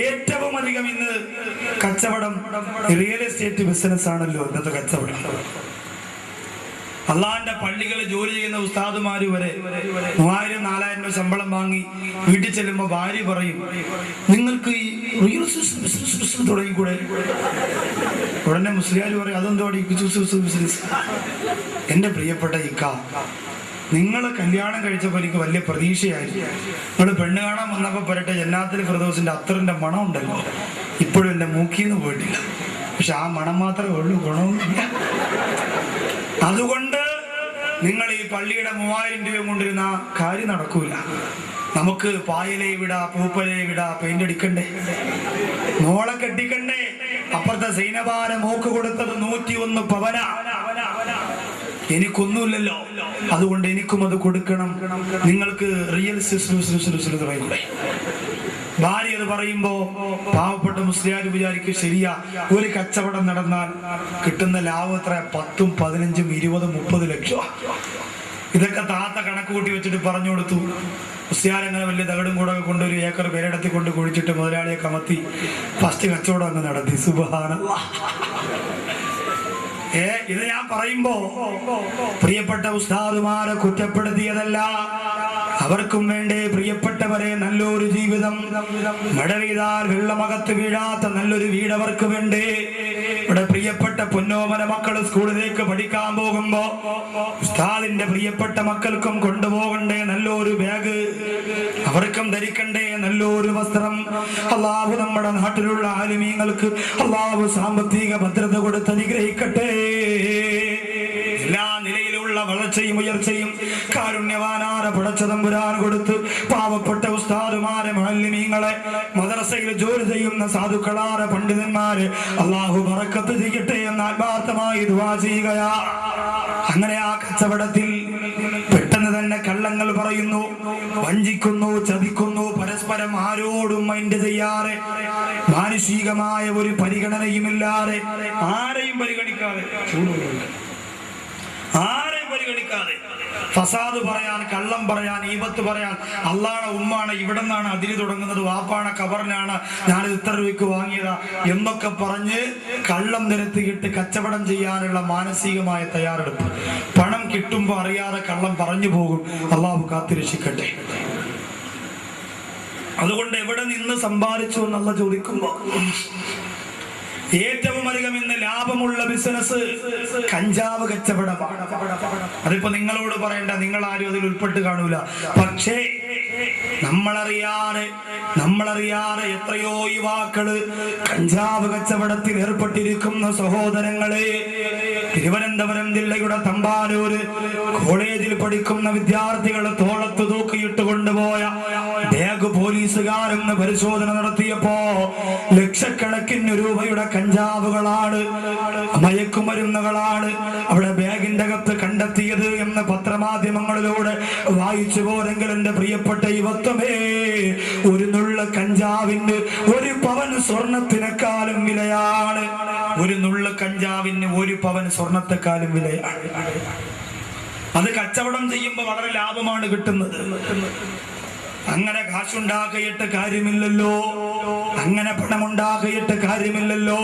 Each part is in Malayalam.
ഏറ്റവും അധികം ഇന്ന് കച്ചവടം റിയൽ എസ്റ്റേറ്റ് ബിസിനസ് ആണല്ലോ. ഇന്നത്തെ കച്ചവടം. അള്ളാന്റെ പള്ളികളിൽ ജോലി ചെയ്യുന്ന ഉസ്താദുമാര് വരെ മൂവായിരം നാലായിരം രൂപ ശമ്പളം വാങ്ങി വീട്ടിൽ ചെല്ലുമ്പോ ഭാര്യ പറയും നിങ്ങൾക്ക് ഈ റിയൽ ബിസിനസ് തുടങ്ങിക്കൂടെ? ഉടനെ മുസ്ലിയാർ പറയും അതെന്തോടി ബിസിനസ് എന്റെ പ്രിയപ്പെട്ട ഇക്ക നിങ്ങൾ കല്യാണം കഴിച്ചപ്പോൾ എനിക്ക് വലിയ പ്രതീക്ഷയായിരുന്നു നിങ്ങൾ പെണ്ണ് കാണാൻ വന്നപ്പോൾ പറയട്ടെ ജന്നാത്തിൽ ഫിറദോസിന്റെ അത്തറിന്റെ മണം ഉണ്ടല്ലോ. ഇപ്പോഴും എന്റെ മൂക്കിന്ന് പോയിട്ടില്ല. പക്ഷെ ആ മണം മാത്രമേ ഉള്ളൂ ഗുണമൊന്നുമില്ല. അതുകൊണ്ട് നിങ്ങൾ ഈ പള്ളിയുടെ മൂവായിരം രൂപ കൊണ്ടിരുന്ന കാര്യം നടക്കൂല. നമുക്ക് പായലേ വിടാ പൂപ്പലേ വിടാ പെയിന്റ് അടിക്കണ്ടേ? മോളെ കെട്ടിക്കണ്ടേ? അപ്പുറത്തെ സൈനബാല മൂക്ക് കൊടുത്തത് നൂറ്റി ഒന്ന് പവന. എനിക്കൊന്നുമില്ലല്ലോ. അതുകൊണ്ട് എനിക്കും അത് കൊടുക്കണം. നിങ്ങൾക്ക് റിയൽ തുടങ്ങിക്കൂടെ ഭാര്യ അത് പറയുമ്പോ പാവപ്പെട്ട മുസ്ലിയാർ വിചാരിക്കും ശരിയാ ഒരു കച്ചവടം നടന്നാൽ കിട്ടുന്ന ലാഭം എത്ര? പത്തും പതിനഞ്ചും ഇരുപതും മുപ്പത് ലക്ഷം ഇതൊക്കെ താത്ത കണക്ക് കൂട്ടി വെച്ചിട്ട് പറഞ്ഞു കൊടുത്തു. മുസ്ലിയാരങ്ങനെ വലിയ തകടും കൂടെ കൊണ്ട് ഒരു ഏക്കർ പേരെടുത്തി കൊണ്ട് കുഴിച്ചിട്ട് മുതലാളിയെ കമത്തി ഫസ്റ്റ് കച്ചവടം അങ്ങ് നടത്തി. സുബഹാന ഏ ഇത് ഞാൻ പറയുമ്പോ പ്രിയപ്പെട്ട ഉസ്താദുമാരെ കുറ്റപ്പെടുത്തിയതല്ല. അവർക്കും വേണ്ടേ പ്രിയപ്പെട്ടവരെ നല്ലൊരു ജീവിതം. മഴ പെയ്താൽ വെള്ളമകത്ത് വീഴാത്ത നല്ലൊരു വീടവർക്ക് വേണ്ടേ? ഇവിടെ പ്രിയപ്പെട്ട പൊന്നോമന മക്കൾ സ്കൂളിലേക്ക് പഠിക്കാൻ പോകുമ്പോ ഉസ്താദിന്റെ പ്രിയപ്പെട്ട മക്കൾക്കും കൊണ്ടുപോകണ്ടേ നല്ലൊരു ബാഗ്. അവർക്കും ധരിക്കണ്ടേ നല്ലൊരു വസ്ത്രം. അള്ളാഹു നമ്മുടെ നാട്ടിലുള്ള ആലിമീങ്ങൾക്ക് അള്ളാഹു സാമ്പത്തിക ഭദ്രത കൊടുത്ത് അനുഗ്രഹിക്കട്ടെ. നിലയിലുള്ള വളർച്ചയും ഉയർച്ചയും കാരുണ്യവാനാര പടച്ചതമ്പുരാൻ കൊടുത്ത് പാവപ്പെട്ട ഉസ്താദുമാരെ മാലിന്യങ്ങളെ മദ്രസയിൽ ജോലി ചെയ്യുന്ന സാധുക്കളാര പണ്ഡിതന്മാരെ അള്ളാഹു പറക്കത്ത് ചെയ്യട്ടെ എന്ന് ആത്മാർത്ഥമായി ചെയ്യുകയാ അങ്ങനെ ആ കച്ചവടത്തിൽ പെട്ടെന്ന് തന്നെ കള്ളങ്ങൾ പറയുന്നു വഞ്ചിക്കുന്നു ചതിക്കുന്നു പരസ്പരം ആരോടും മൈൻഡ് ചെയ്യാറെ മാനുഷികമായ ഒരു പരിഗണനയുമില്ലാതെ ആരെയും പരിഗണിക്കാതെ ചൂടുകൊള്ളുന്നു. പരിഗണിക്കാതെ. ഫസാദ് പറയാൻ കള്ളം പറയാൻ ഈപത്ത് പറയാൻ അള്ളാണ ഉമ്മാണ് ഇവിടെ നിന്നാണ് അതിരി തുടങ്ങുന്നത് വാപ്പാണ് കബറിനാണ് ഞാൻ ഇത്ര രൂപയ്ക്ക് വാങ്ങിയതാ എന്നൊക്കെ പറഞ്ഞ് കള്ളം നിരത്തിയിട്ട് കച്ചവടം ചെയ്യാനുള്ള മാനസികമായ തയ്യാറെടുപ്പ്. പണം കിട്ടുമ്പോ അറിയാതെ കള്ളം പറഞ്ഞു പോകും. അള്ളാഹു കാത്തിരക്ഷിക്കട്ടെ അതുകൊണ്ട് എവിടെ നിന്ന് സമ്പാദിച്ചു എന്നുള്ള ചോദിക്കുമ്പോ ഏറ്റവും അധികം ഇന്ന് ലാഭമുള്ള ബിസിനസ് കഞ്ചാവ് കച്ചവടമാണ്. അതിപ്പോ നിങ്ങളോട് പറയണ്ട നിങ്ങൾ ആരും അതിൽ ഉൾപ്പെട്ട് കാണൂല. പക്ഷേ നമ്മളറിയാതെ നമ്മളറിയാതെ എത്രയോ യുവാക്കൾ കഞ്ചാവ് കച്ചവടത്തിൽ ഏർപ്പെട്ടിരിക്കുന്ന സഹോദരങ്ങളെ തിരുവനന്തപുരം ജില്ലയുടെ തമ്പാനൂര് കോളേജിൽ പഠിക്കുന്ന വിദ്യാർത്ഥികളെ തോളത്ത് തൂക്കിയിട്ട് കൊണ്ടുപോയ ബാഗ് പോലീസുകാരെന്ന് പരിശോധന നടത്തിയപ്പോ ലക്ഷക്കണക്കിന് രൂപയുടെ കഞ്ചാവുകളാണ് മയക്കുമരുന്നുകളാണ് അവിടെ ബാഗിന്റെ അകത്ത് കണ്ടെത്തിയത് എന്ന് പത്രമാധ്യമങ്ങളിലൂടെ വായിച്ചു പോരെങ്കിൽ എന്റെ പ്രിയപ്പെട്ട യുവത്വമേ ഒരു നുള്ള കഞ്ചാവിന് ഒരു പവൻ സ്വർണത്തിനെക്കാളും വിലയാണ്. ഒരു നുള്ള കഞ്ചാവിന് ഒരു പവൻ സ്വർണത്തെക്കാളും വിലയാണ്. അത് കച്ചവടം ചെയ്യുമ്പോൾ വളരെ ലാഭമാണ് കിട്ടുന്നത്. അങ്ങനെ കാശുണ്ടാക്കിയിട്ട് കാര്യമില്ലല്ലോ. അങ്ങനെ പണമുണ്ടാക്കിയിട്ട് കാര്യമില്ലല്ലോ.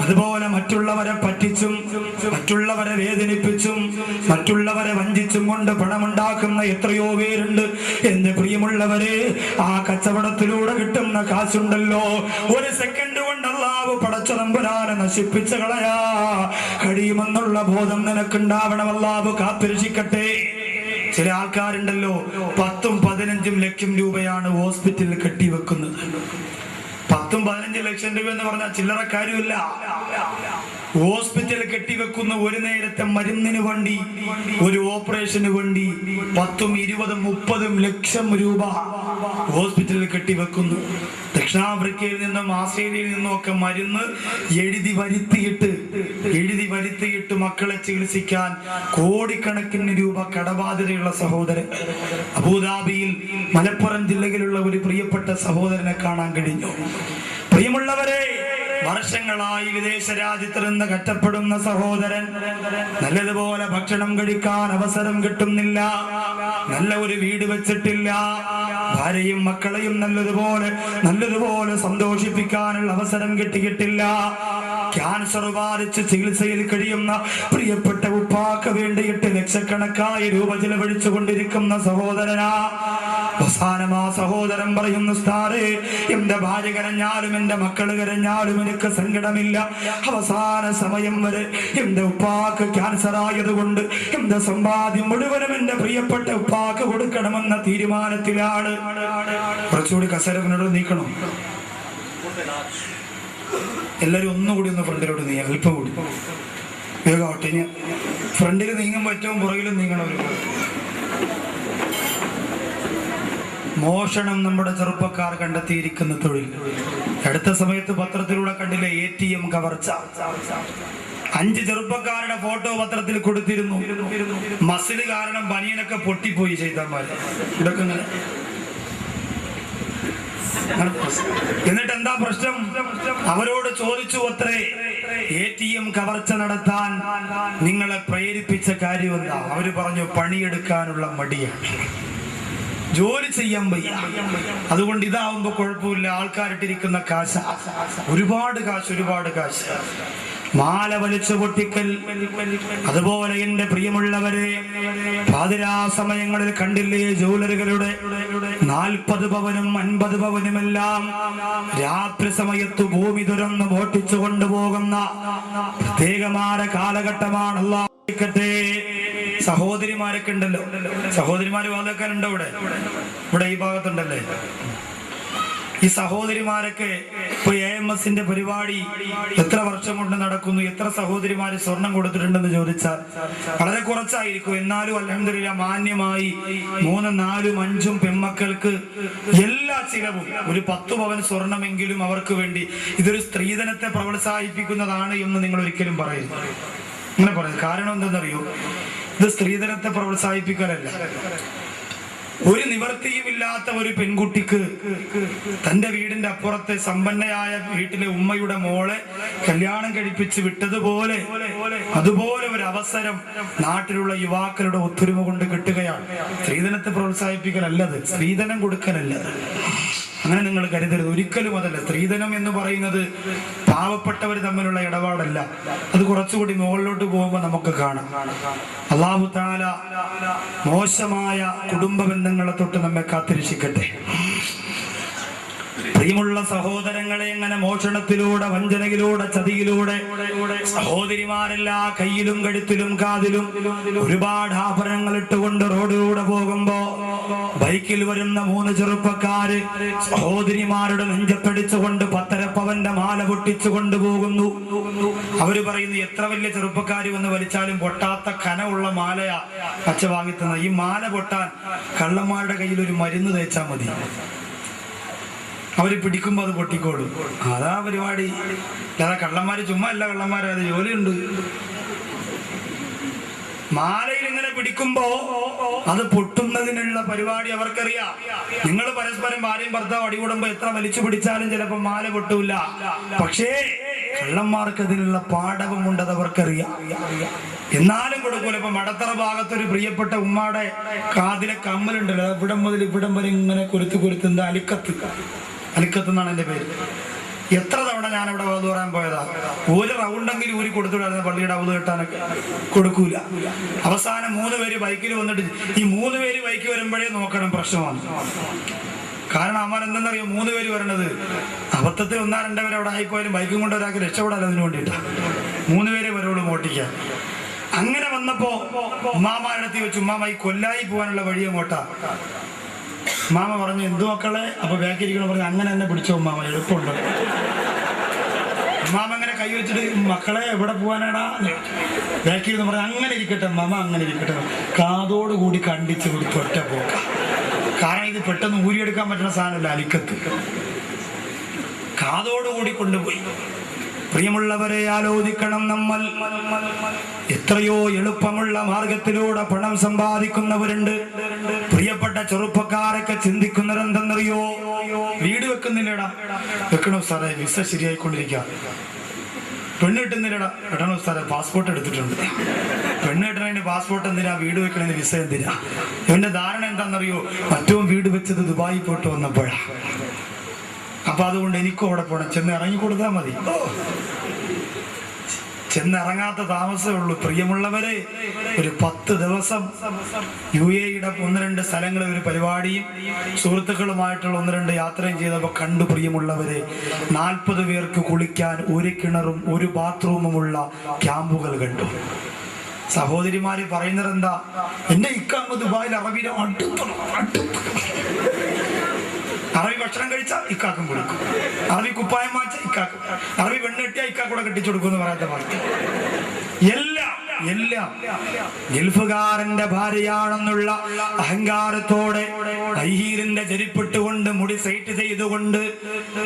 അതുപോലെ മറ്റുള്ളവരെ പറ്റിച്ചും മറ്റുള്ളവരെ വേദനിപ്പിച്ചും മറ്റുള്ളവരെ വഞ്ചിച്ചും കൊണ്ട് പണമുണ്ടാക്കുന്ന എത്രയോ പേരുണ്ട്. എന്ന് പ്രിയമുള്ളവരെ ആ കച്ചവടത്തിലൂടെ കിട്ടുന്ന കാശുണ്ടല്ലോ. ഒരു സെക്കൻഡ് കൊണ്ട് അള്ളാവ് പടച്ചതമ്പുരാനെ നശിപ്പിച്ച കളയാ. കഴിയുമെന്നുള്ള ബോധം നിനക്കുണ്ടാവണം. അള്ളാവ് കാത്തിരക്ഷിക്കട്ടെ. ചില ആൾക്കാരുണ്ടല്ലോ പത്തും പതിനഞ്ചും ലക്ഷം രൂപയാണ് ഹോസ്പിറ്റലിൽ കെട്ടിവെക്കുന്നത്. പത്തും പതിനഞ്ചും ലക്ഷം രൂപ എന്ന് പറഞ്ഞാൽ ചില്ലറ കാര്യമില്ല. ഹോസ്പിറ്റലിൽ കെട്ടിവെക്കുന്ന ഒരു നേരത്തെ മരുന്നിന് വേണ്ടി ഒരു ഓപ്പറേഷന് വേണ്ടി പത്തും ഇരുപതും മുപ്പതും ലക്ഷം രൂപ ഹോസ്പിറ്റലിൽ കെട്ടിവെക്കുന്നു. ദക്ഷിണാഫ്രിക്കയിൽ നിന്നും ആസ്ട്രേലിയയിൽ നിന്നും ഒക്കെ മരുന്ന് എഴുതി വരുത്തിയിട്ട് എഴുതി വരുത്തിയിട്ട് മക്കളെ ചികിത്സിക്കാൻ കോടിക്കണക്കിന് രൂപ കടബാധ്യതയുള്ള സഹോദരൻ. അബുദാബിയിൽ മലപ്പുറം ജില്ലയിലുള്ള ഒരു പ്രിയപ്പെട്ട സഹോദരനെ കാണാൻ കഴിഞ്ഞു. പ്രിയമുള്ളവരെ വർഷങ്ങളായി വിദേശ രാജ്യത്ത് നിന്ന് കറ്റപ്പെടുന്ന സഹോദരൻ നല്ലതുപോലെ ഭക്ഷണം കഴിക്കാൻ അവസരം കിട്ടുന്നില്ല. നല്ല ഒരു വീട് വെച്ചിട്ടില്ല. ഭാര്യയും മക്കളെയും നല്ലതുപോലെ നല്ലതുപോലെ സന്തോഷിപ്പിക്കാനുള്ള അവസരം കിട്ടിയിട്ടില്ല. ക്യാൻസർ ബാധിച്ച് ചികിത്സയിൽ കഴിയുന്ന പ്രിയപ്പെട്ട ഉപ്പാക്ക് വേണ്ടിയിട്ട് ലക്ഷക്കണക്കായി രൂപ ചെലവഴിച്ചു കൊണ്ടിരിക്കുന്ന സഹോദരനാ. അവസാനം ആ സഹോദരൻ പറയുന്നു സ്ഥാറേ എന്റെ ഭാര്യ കരഞ്ഞാലും എന്റെ മക്കൾ കരഞ്ഞാലും എനിക്ക് സങ്കടമില്ല. അവസാന സമയം വരെ എന്റെ ഉപ്പാക്ക് ക്യാൻസർ ആയതുകൊണ്ട് എന്റെ സമ്പാദ്യം മുഴുവനും എന്റെ പ്രിയപ്പെട്ട ഉപ്പാക്ക് കൊടുക്കണമെന്ന തീരുമാനത്തിലാണ്. കുറച്ചുകൂടി കസരവിനോട് നീക്കണം. എല്ലാരും ഒന്നുകൂടി ഒന്ന് ഫ്രണ്ടിലോട് നീ അല്പം കൂടി. വേഗം ഫ്രണ്ടിൽ നീങ്ങുമ്പോൾ ഏറ്റവും പുറകിലും നീങ്ങണം ഒരു മോഷണം നമ്മുടെ ചെറുപ്പക്കാർ കണ്ടെത്തിയിരിക്കുന്ന തൊഴിൽ. അടുത്ത സമയത്ത് പത്രത്തിലൂടെ കണ്ടില്ല എ ടി എം കവർച്ച. അഞ്ച് ചെറുപ്പക്കാരുടെ ഫോട്ടോ പത്രത്തിൽ കൊടുത്തിരുന്നു. മസിൽ കാരണം ബനിയനൊക്കെ പൊട്ടിപ്പോയി ചെയ്തമാര് ഇതൊക്കെ എന്നിട്ട് എന്താ പ്രശ്നം? അവരോട് ചോദിച്ചു അത്രേ. എ ടി എം കവർച്ച നടത്താൻ നിങ്ങളെ പ്രേരിപ്പിച്ച കാര്യം എന്താ? അവർ പറഞ്ഞു പണിയെടുക്കാനുള്ള മടിയാണ്. ജോലി ചെയ്യാൻ വയ്യ. അതുകൊണ്ട് ഇതാവുമ്പോ കുഴപ്പമില്ല. ആൾക്കാരിട്ടിരിക്കുന്ന കാശ. ഒരുപാട് കാശ് ഒരുപാട് കാശ്. മാല വലിച്ചു പൊട്ടിക്കൽ. അതുപോലെ എന്റെ പ്രിയമുള്ളവരെ പാതിരാ സമയങ്ങളിൽ കണ്ടില്ലേ ജൂലറുകളുടെ നാൽപ്പത് പവനും അൻപത് പവനുമെല്ലാം? രാത്രി സമയത്ത് ഭൂമി തുറന്ന് മോട്ടിച്ചു കൊണ്ടുപോകുന്ന പ്രത്യേകമായ കാലഘട്ടമാണല്ലോ. സഹോദരിമാരൊക്കെ ഉണ്ടല്ലോ സഹോദരിമാര് വാതക്കാനുണ്ടോ ഇവിടെ ഇവിടെ ഈ ഭാഗത്തുണ്ടല്ലേ? ഈ സഹോദരിമാരൊക്കെ ഇപ്പൊ എ എം എസിന്റെ പരിപാടി എത്ര വർഷം കൊണ്ട് നടക്കുന്നു? എത്ര സഹോദരിമാര് സ്വർണം കൊടുത്തിട്ടുണ്ടെന്ന് ചോദിച്ചാൽ വളരെ കുറച്ചായിരിക്കും. എന്നാലും അലഹമില്ല മാന്യമായി മൂന്നും നാലും അഞ്ചും പെമ്മക്കൾക്ക് എല്ലാ ചിലവും ഒരു പത്ത് പവൻ സ്വർണമെങ്കിലും അവർക്ക് വേണ്ടി ഇതൊരു സ്ത്രീധനത്തെ പ്രോത്സാഹിപ്പിക്കുന്നതാണ് എന്ന് നിങ്ങൾ ഒരിക്കലും പറയരുത് അങ്ങനെ പറയുന്നത് കാരണം എന്തെന്നറിയോ ഇത് സ്ത്രീധനത്തെ പ്രോത്സാഹിപ്പിക്കാനല്ല ഒരു നിവർത്തിയുമില്ലാത്ത ഒരു പെൺകുട്ടിക്ക് തന്റെ വീടിന്റെ അപ്പുറത്തെ സമ്പന്നയായ വീട്ടിലെ ഉമ്മയുടെ മോളെ കല്യാണം കഴിപ്പിച്ച് വിട്ടതുപോലെ അതുപോലെ ഒരു അവസരം നാട്ടിലുള്ള യുവാക്കളുടെ ഒത്തൊരുമ കൊണ്ട് കിട്ടുകയാണ്. സ്ത്രീധനത്തെ പ്രോത്സാഹിപ്പിക്കലല്ലത്. സ്ത്രീധനം കൊടുക്കലല്ലത് അങ്ങനെ നിങ്ങൾ കരുതരുത്. ഒരിക്കലും അതല്ല. സ്ത്രീധനം എന്ന് പറയുന്നത് പാവപ്പെട്ടവർ തമ്മിലുള്ള ഇടപാടല്ല. അത് കുറച്ചുകൂടി മുകളിലോട്ട് പോകുമ്പോൾ നമുക്ക് കാണാം. അള്ളാഹു താല മോശമായ കുടുംബ ബന്ധങ്ങളെ തൊട്ട് നമ്മെ കാത്തിരക്ഷിക്കട്ടെ. പ്രിയമുള്ള സഹോദരങ്ങളെ എങ്ങനെ മോഷണത്തിലൂടെ വഞ്ചനയിലൂടെ ചതിയിലൂടെ സഹോദരിമാരെല്ലാ കയ്യിലും കഴുത്തിലും കാതിലും ഒരുപാട് ആഭരണങ്ങൾ ഇട്ടുകൊണ്ട് റോഡിലൂടെ പോകുമ്പോ ബൈക്കിൽ വരുന്ന മൂന്ന് ചെറുപ്പക്കാര് സഹോദരിമാരുടെ നെഞ്ചത്തടിച്ചുകൊണ്ട് പത്തരപ്പവന്റെ മാല പൊട്ടിച്ചു കൊണ്ടുപോകുന്നു അവർ പറയുന്നു എത്ര വലിയ ചെറുപ്പക്കാര് വന്ന് വലിച്ചാലും പൊട്ടാത്ത കനമുള്ള മാലയാ കച്ച വാങ്ങിത്തുന്നത്. ഈ മാല പൊട്ടാൻ കള്ളന്മാരുടെ കയ്യിൽ ഒരു മരുന്ന് തേച്ചാൽ മതി. അവർ പിടിക്കുമ്പോ അത് പൊട്ടിക്കോളും. അതാ പരിപാടി. അതാ കള്ളന്മാര് ചുമ്മാ അല്ല കള്ളന്മാര് അത് ജോലിയുണ്ട്. മാലയിൽ ഇങ്ങനെ പിടിക്കുമ്പോ അത് പൊട്ടുന്നതിനുള്ള പരിപാടി അവർക്കറിയാം. നിങ്ങൾ പരസ്പരം ഭാര്യയും ഭർത്താവ് അടികൂടുമ്പോ എത്ര വലിച്ചു പിടിച്ചാലും ചിലപ്പോ മാല പൊട്ടൂല. പക്ഷേ കള്ളന്മാർക്ക് അതിനുള്ള പാഠവുമുണ്ട് അവർക്കറിയാം. എന്നാലും കൊടുക്കൂല. ഇപ്പൊ മടത്തറ ഭാഗത്തൊരു പ്രിയപ്പെട്ട ഉമ്മാടെ കാതിലെ കമ്മലുണ്ടല്ലോ. ഇവിടം മുതൽ ഇവിടം വരെ ഇങ്ങനെ കൊരുത്ത് കൊരുത്ത് എന്താ അലിക്കത്ത്. അലിക്കത്ത് എന്നാണ് എന്റെ പേര്. എത്ര തവണ ഞാൻ അവിടെ വധു പറയാൻ പോയതാ? ഒരു റൗണ്ടെങ്കിലും ഊരി കൊടുത്തുവിടായിരുന്നു പള്ളിയുടെ അവധ് കെട്ടാനൊക്കെ കൊടുക്കൂല. അവസാനം മൂന്ന് പേര് ബൈക്കിൽ വന്നിട്ട് ഈ മൂന്ന് പേര് ബൈക്ക് വരുമ്പോഴേ നോക്കണം പ്രശ്നമാണ്. കാരണം അമ്മ എന്തെന്നറിയോ? മൂന്ന് പേര് വരണത്. അബദ്ധത്തിൽ ഒന്നാ രണ്ടു പേര് അവിടെ ആയിപ്പോയാലും ബൈക്കും കൊണ്ട് ഒരാൾക്ക് രക്ഷപ്പെടാൻ അതിന് വേണ്ടിയിട്ടാ. മൂന്ന് പേരെ വരവുള്ളൂ മോട്ടിക്കാൻ. അങ്ങനെ വന്നപ്പോ ഉമ്മാമാരെത്തി വെച്ച് ഉമ്മാമായി കൊല്ലായി പോകാനുള്ള വഴി അങ്ങോട്ടാ മാമ പറഞ്ഞു എന്തു മക്കളെ? അപ്പൊ ബാക്കിരിക്കണം പറഞ്ഞു അങ്ങനെ തന്നെ പിടിച്ചോ മാമ എളുപ്പമുണ്ട്. മാമ അങ്ങനെ കൈ വെച്ചിട്ട് മക്കളെ എവിടെ പോവാനാടാ? ബാക്കിൽ നിന്ന് പറഞ്ഞു അങ്ങനെ ഇരിക്കട്ടെ മാമ അങ്ങനെ ഇരിക്കട്ടെ. കാതോട് കൂടി കണ്ടിച്ച് കൊടുത്ത് ഒറ്റ പോക്ക. കാരണം ഇത് പെട്ടെന്ന് ഊരിയെടുക്കാൻ പറ്റുന്ന സാധനമല്ല അലിക്കത്ത്. കാതോടുകൂടി കൊണ്ടുപോയി. പ്രിയമുള്ളവരെ ആലോചിക്കണം നമ്മൾ. എത്രയോ എളുപ്പമുള്ള മാർഗത്തിലൂടെ പണം സമ്പാദിക്കുന്നവരുണ്ട്. പ്രിയപ്പെട്ട ചെറുപ്പക്കാരൊക്കെ ചിന്തിക്കുന്നവരെന്തെന്നറിയോ വീട് വെക്കുന്നില്ലടാ. വെക്കണോ സാറേ? വിസ ശരിയായിക്കൊണ്ടിരിക്കുക പെണ്ണിട്ടുന്നില്ലടാ. എടണോ സാറേ പാസ്പോർട്ട് എടുത്തിട്ടുണ്ട്. പെണ്ണിട്ടണതിന് പാസ്പോർട്ട് എന്തിനാ? വീട് വെക്കണതിന് വിസ എന്തിനാ? ഇവന്റെ ധാരണ എന്താണെന്നറിയോ? മറ്റവും വീട് വെച്ചത് ദുബായി പോയിട്ട് വന്നപ്പോഴാ. അപ്പൊ അതുകൊണ്ട് എനിക്കും അവിടെ പോണം. ചെന്ന് ഇറങ്ങി കൊടുത്താൽ മതി. ചെന്നിറങ്ങാത്ത താമസമേ ഉള്ളൂ. പ്രിയമുള്ളവരെ ഒരു പത്ത് ദിവസം യു എയുടെ ഒന്ന് രണ്ട് സ്ഥലങ്ങളിൽ ഒരു പരിപാടിയും സുഹൃത്തുക്കളുമായിട്ടുള്ള ഒന്ന് രണ്ട് യാത്രയും ചെയ്തപ്പോൾ കണ്ടു പ്രിയമുള്ളവരെ നാൽപ്പത് പേർക്ക് കുളിക്കാൻ ഒരു കിണറും ഒരു ബാത്റൂമുമുള്ള ക്യാമ്പുകൾ കണ്ടു. സഹോദരിമാര് പറയുന്നത് എന്താ എന്റെ ഇക്കാമ്പ് ദുബായിൽ അറബിയുടെ അടുത്തണം അടുത്ത് അറബി ഭക്ഷണം കഴിച്ചാൽ ഇക്കാക്കും കൊടുക്കും. അറബി കുപ്പായം മാച്ച ഇക്കാക്കും. അറബി പെണ്ണെട്ടിയ ഇക്കാക്കൂടെ കെട്ടിച്ചു കൊടുക്കും പറയാത്ത പാർട്ടി. എല്ലാം എല്ലാം ഗൾഫുകാരന്റെ ഭാര്യയാണെന്നുള്ള അഹങ്കാരത്തോടെ ഐഹീരിന്റെ ചെരിപ്പിട്ടുകൊണ്ട് മുടി സൈറ്റ് ചെയ്തുകൊണ്ട്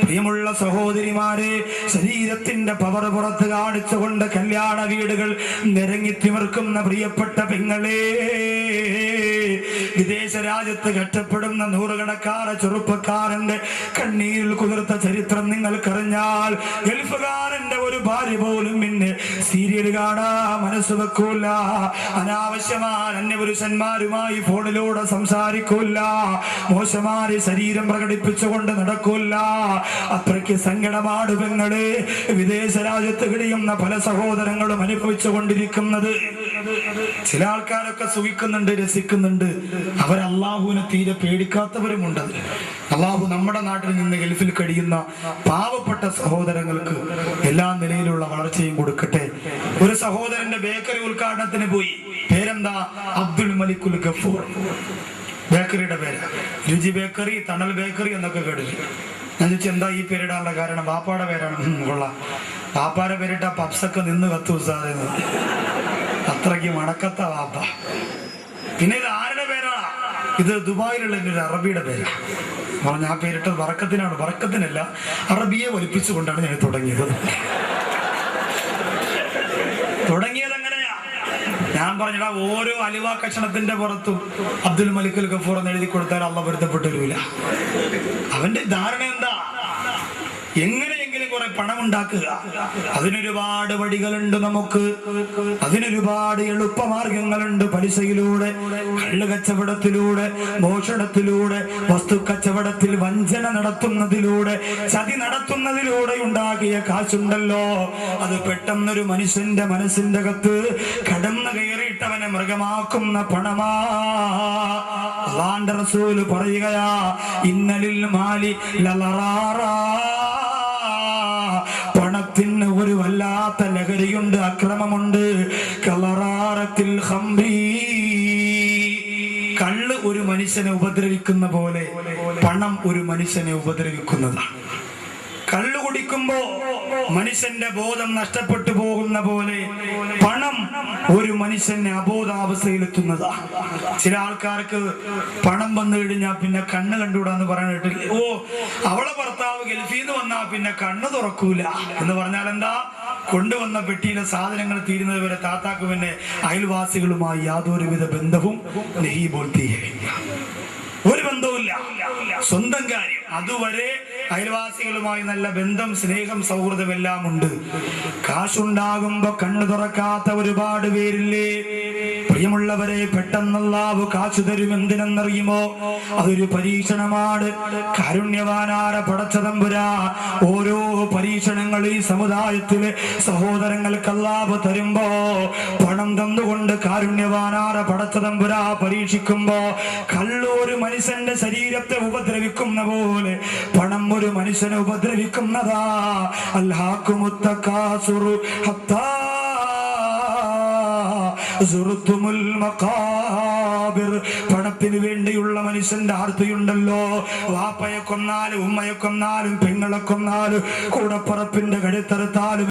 പ്രിയമുള്ള സഹോദരിമാരെ ശരീരത്തിന്റെ പവർ പുറത്ത് കാണിച്ചുകൊണ്ട് കല്യാണ വീടുകൾ നിരങ്ങി തിമിർക്കുന്ന പ്രിയപ്പെട്ട പെങ്ങളെ. വിദേശ രാജ്യത്ത് കഷ്ടപ്പെടുന്ന നൂറുകണക്കാര ചെറുപ്പക്കാരന്റെ കണ്ണീരിൽ കുതിർത്ത ചരിത്രം നിങ്ങൾക്കറിഞ്ഞാൽ ഗൾഫുകാരന്റെ ഒരു ഭാര്യ പോലും പിന്നെ സീരിയൽ കാണാ മനസ്സ് വെക്കൂല. അനാവശ്യമായ അന്യപുരുഷന്മാരുമായി ഫോണിലൂടെ സംസാരിക്കൂല. മോശമായ ശരീരം പ്രകടിപ്പിച്ചുകൊണ്ട് നടക്കൂല. അത്രയ്ക്ക് സങ്കടമാണ് പെങ്ങൾ. വിദേശ രാജ്യത്ത് കഴിയുന്ന പല സഹോദരങ്ങളും അനുഭവിച്ചു കൊണ്ടിരിക്കുന്നത് ചില ആൾക്കാരൊക്കെ സുഖിക്കുന്നുണ്ട് രസിക്കുന്നുണ്ട്. അവർ അള്ളാഹുവിനെ തീരെ പേടിക്കാത്തവരുമുണ്ട് അള്ളാഹു നമ്മുടെ നാട്ടിൽ നിന്ന് ഗൾഫിൽ കഴിയുന്ന പാവപ്പെട്ട സഹോദരങ്ങൾക്ക് എല്ലാ നിലയിലുള്ള വളർച്ചയും കൊടുക്കട്ടെ. ഒരു സഹോദരന്റെ ബേക്കറി ഉദ്ഘാടനത്തിന് പോയി. പേരെന്താ? അബ്ദുൾ മലിക്കുൽ ഗഫൂർ. ബേക്കറിയുടെ പേര്. രുചി ബേക്കറി തണൽ ബേക്കറി എന്നൊക്കെ കേട്ടില്ല? ഞാൻ ചോദിച്ചു എന്താ ഈ പേരിടാനുള്ള കാരണം? ബാപ്പാടെ പേരാണ്. കൊള്ളാം. ബാപ്പാടെ പേരിട്ട പപ്സൊക്കെ നിന്ന് കത്തു സാറേ അത്രയ്ക്ക് മടക്കത്ത വാപ്പ. പിന്നെ ഇത് ആരുടെ പേരാ? ഇത് ദുബായിലുള്ള എന്റെ ഒരു അറബിയുടെ പേരാ. പറഞ്ഞ ആ പേരിട്ടത് വറക്കത്തിനാണ് വറക്കത്തിനല്ല അറബിയെ വലിപ്പിച്ചുകൊണ്ടാണ് ഞാൻ തുടങ്ങിയത്. തുടങ്ങിയത് എങ്ങനെയാ? ഞാൻ പറഞ്ഞടാ ഓരോ അലിവാ കഷണത്തിന്റെ പുറത്തും അബ്ദുൽ മലിക്കുൽ ഗഫൂർ എന്ന് എഴുതി കൊടുത്താൽ അള്ള പൊരുത്തപ്പെട്ടു വരില്ല അവന്റെ ധാരണ എന്താ? എങ്ങനെയെങ്കിലും കുറെ പണം ഉണ്ടാക്കുക അതിനൊരുപാട് വഴികളുണ്ട് നമുക്ക്. അതിനൊരുപാട് എളുപ്പമാർഗങ്ങളുണ്ട് പലിശയിലൂടെ കള്ള് കച്ചവടത്തിലൂടെ മോഷണത്തിലൂടെ വസ്തു കച്ചവടത്തിൽ വഞ്ചന നടത്തുന്നതിലൂടെ ചതി നടത്തുന്നതിലൂടെ ഉണ്ടാക്കിയ കാശുണ്ടല്ലോ. അത് പെട്ടെന്നൊരു മനുഷ്യന്റെ മനസ്സിന്റെ അകത്ത് കടന്നു കയറിയിട്ടവനെ മൃഗമാക്കുന്ന പണമാ. പറയുകയാ ഇന്നലിൽ മാലി ലലറാറാ. ലഹരിയുണ്ട് അക്രമമുണ്ട്. കളറാറത്തിൽ ഹംബി കള്ള് ഒരു മനുഷ്യനെ ഉപദ്രവിക്കുന്ന പോലെ പണം ഒരു മനുഷ്യനെ ഉപദ്രവിക്കുന്നതാണ്. കള്ളു കുടിക്കുമ്പോ മനുഷ്യന്റെ ബോധം നഷ്ടപ്പെട്ടു പോകുന്ന പോലെ പണം ഒരു മനുഷ്യനെ അബോധാവസ്ഥയിലെത്തുന്നതാ. ചില ആൾക്കാർക്ക് പണം വന്നു കഴിഞ്ഞാൽ പിന്നെ കണ്ണ് കണ്ടുകൂടാന്ന് പറയാനായിട്ട് ഓ അവളെ ഭർത്താവ് ഗൾഫിൽ നിന്ന് വന്നാ പിന്നെ കണ്ണ് തുറക്കൂല എന്ന് പറഞ്ഞാൽ എന്താ? കൊണ്ടുവന്ന പെട്ടിയിലെ സാധനങ്ങൾ തീരുന്നത് വരെ താത്താക്ക് പിന്നെ അയൽവാസികളുമായി യാതൊരുവിധ ബന്ധവും നെഹി ബോൾത്തിയേ ഒരു സ്വന്തം കാര്യം. അതുവരെ അയൽവാസികളുമായി നല്ല ബന്ധം സ്നേഹം സൗഹൃദം എല്ലാം ഉണ്ട്. കാശുണ്ടാകുമ്പോ കണ്ണു തുറക്കാത്ത ഒരുപാട് പേരില്ലേ? പ്രിയമുള്ളവരെ പെട്ടെന്നല്ലാവ് കാശു തരും എന്തിനെന്നറിയുമോ? അതൊരു പരീക്ഷണമാണ്. കാരുണ്യവാനാര പടച്ചതമ്പുരാ ഓരോ പരീക്ഷണങ്ങൾ ഈ സമുദായത്തിലെ സഹോദരങ്ങൾക്ക് അല്ലാവ് തരുമ്പോ പണം തന്നുകൊണ്ട് കാരുണ്യവാനാര പടച്ചതമ്പുരാ പരീക്ഷിക്കുമ്പോ കള്ളൊരു മനുഷ്യന്റെ ശരീരത്തെ ഉപദ്രവിക്കുന്ന പോലെ. പണം ഒരു മനുഷ്യനെ ഉപദ്രവിക്കുന്നതാ. അല്ലാക്കുമുത്തക്കാസുറു ഹത്താ പണത്തിന് വേണ്ടിയുള്ള മനുഷ്യന്റെ ആർത്തിയുണ്ടല്ലോ. വാപ്പയെ കൊന്നാലും ഉമ്മയെ കൊന്നാലും പെങ്ങളെ കൊന്നാലും കൂടപ്പറപ്പിന്റെ കഴുത്തറുത്താലും